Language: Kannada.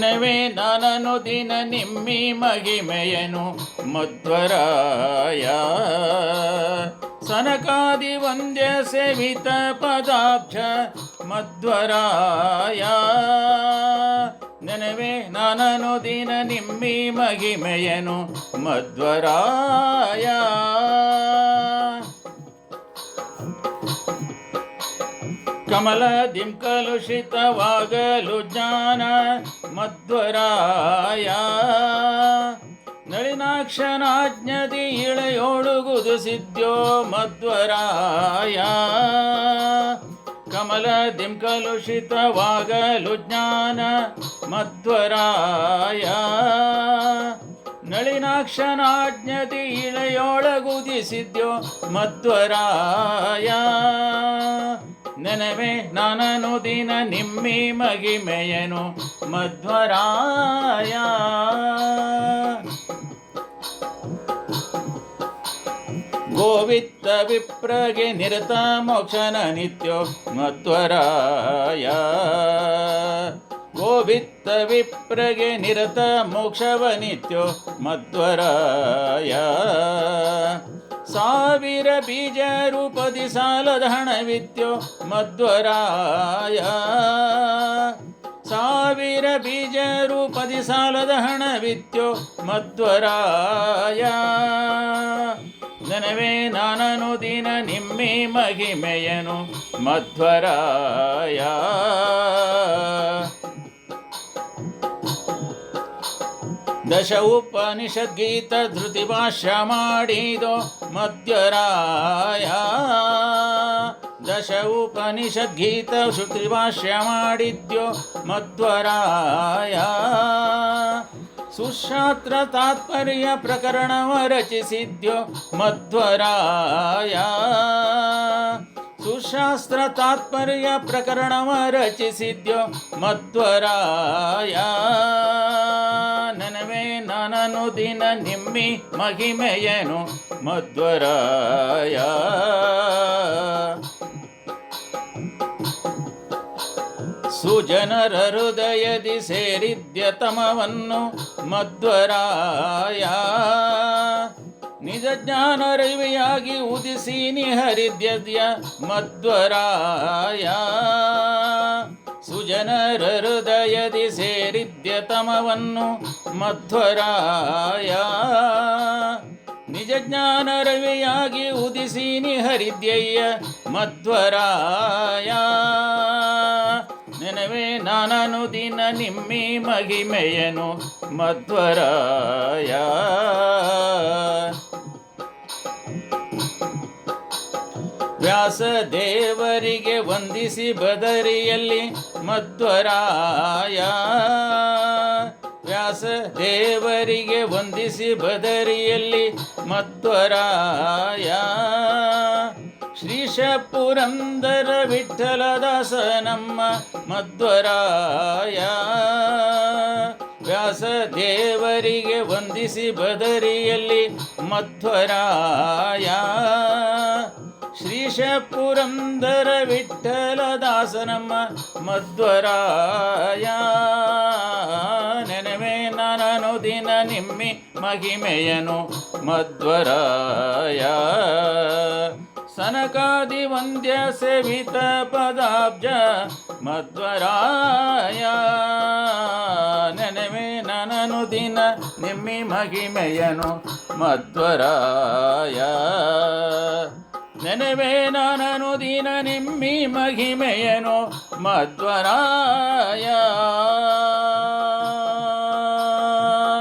ನೆನವೇ ನಾನನು ದಿನ ನಿಮ್ಮಿ ಮಹಿಮೆಯನು ಮಧ್ವರಾಯ. ಸನಕಾದಿ ವಂದ್ಯ ಸೇವಿತ ಪದಾಬ್ಜ ಮಧ್ವರಾಯ. ನೆನವೇ ನಾನನು ದಿನ ನಿಮ್ಮಿ ಮಹಿಮೆಯನು ಮಧ್ವರಾಯ. ಕಮಲದಿಂ ಕಲುಷಿತವಾಗಲು ಜ್ಞಾನ ಮಧ್ವರಾಯ. ನಳಿನಾಕ್ಷನಾಜ್ಞದಿ ಇಳೆಯೋಡುಗುದು ಸಿದ್ಧೋ ಮಧ್ವರಾಯ. ಕಮಲದಿಂ ಕಲುಷಿತವಾಗಲು ಜ್ಞಾನ ಮಧ್ವರಾಯ. ನಳಿನಾಕ್ಷನಾಜ್ಞದಿ ಇಳೆಯೋಳಗುದಿಸಿದ್ಯೋ ಮಧ್ವರಾಯ. ನೆನವೆ ನಾನನು ದಿನ ನಿಮ್ಮಿ ಮಗಿಮೆಯನು ಮಧ್ವರಾಯ. ಗೋವಿತ್ತ ವಿಪ್ರಗೆ ನಿರತ ಮೋಕ್ಷನ ನಿತ್ಯೋ ಮಧ್ವರಾಯ. ಗೋವಿತ್ತ ವಿಪ್ರಗೆ ನಿರತ ಮೋಕ್ಷವ ನಿತ್ಯೋ ಮಧ್ವರಾಯ. ಸಾವಿರ ಬೀಜ ರೂಪದಿ ಸಾಲದ ಹಣವಿತ್ಯೋ ಮಧ್ವರಾಯ. ಸಾವಿರ ಬೀಜ ರೂಪದಿ ಸಾಲದ ಹಣವಿತ್ಯೋ ಮಧ್ವರಾಯ. ನನವೇ ನಾನನು ದಿನ ನಿಮ್ಮೇ ಮಹಿಮೆಯನು ಮಧ್ವರಾಯ. ದಶ ಉಪನಿಷದ್ಗೀತ ಧೃತಿ ಭಾಷ್ಯ ಮಾಡಿದೋ ಮಧ್ವರಾಯ ದಶ ಉಪನಿಷದ್ಗೀತ ಶ್ರುತಿ ಭಾಷ್ಯ ಮಾಡಿದ್ಯೋ ಮಧ್ವರಾಯ. ಸುಶಾಸ್ತ್ರ ತಾತ್ಪರ್ಯ ಪ್ರಕರಣವ ರಚಿಸಿದ್ಯೋ ಮಧ್ವರಾಯ. ಸುಶಾಸ್ತ್ರ ತಾತ್ಪರ್ಯ ಪ್ರಕರಣವ ರಚಿಸಿದ್ಯೋ ಮಧ್ವರಾಯ. ದಿನ ನಿಮ್ಮಿ ಮಹಿಮೆಯನು ಮಧ್ವರಾಯ? ಸುಜನರ ಹೃದಯದಿ ಸೇರಿದ್ಯ ತಮವನ್ನು ಮಧ್ವರಾಯ. ನಿಜ ಜ್ಞಾನ ರವಿಯಾಗಿ ಉದಿಸಿ ನಿಹರಿದ್ಯದ್ಯ ಮಧ್ವರಾಯ. ಸುಜನರ ಹೃದಯದಿ ಸೇರಿದ್ಯ ತಮವನ್ನು ಮಧ್ವರಾಯ. ನಿಜ ಜ್ಞಾನ ರವಿಯಾಗಿ ಉದಿಸಿ ನಿಹರಿದ್ಯಯ್ಯ ಮಧ್ವರಾಯ. ನೆನವೇ ನಾನನು ದಿನ ನಿಮ್ಮಿ ಮಹಿಮೆಯನು ಮಧ್ವರಾಯ. ವ್ಯಾಸ ದೇವರಿಗೆ ವಂದಿಸಿ ಬದರಿಯಲ್ಲಿ ಮಧ್ವರಾಯ. ವ್ಯಾಸ ದೇವರಿಗೆ ವಂದಿಸಿ ಬದರಿಯಲ್ಲಿ ಮಧ್ವರಾಯ. ಶ್ರೀಶ ಪುರಂದರ ವಿಠಲದಾಸ ನಮ್ಮ ಮಧ್ವರಾಯ. ವ್ಯಾಸ ದೇವರಿಗೆ ವಂದಿಸಿ ಬದರಿಯಲ್ಲಿ ಮಧ್ವರಾಯ. ಶ್ರೀಶ ಪುರಂದರ ವಿಠಲ ದಾಸನಮ್ಮ ಮಧ್ವರಾಯ. ನೆನವೆ ನಾನನು ದಿನ ನಿಮ್ಮಿ ಮಹಿಮೆಯನು ಮಧ್ವರಾಯ. ಸನಕಾದಿ ವಂದ್ಯ ಸೇವಿತ ಪದಾಬ್ಜ ಮಧ್ವರಾಯ. ನೆನವೆ ನನನು ದಿನ ನಿಮ್ಮಿ ಮಹಿಮೆಯನು ಮಧ್ವರಾಯ. ನೆನವೇ ನಾನನು ದಿನ ನಿಮ್ಮಿ ಮಹಿಮೆಯನು ಮಧ್ವರಾಯ.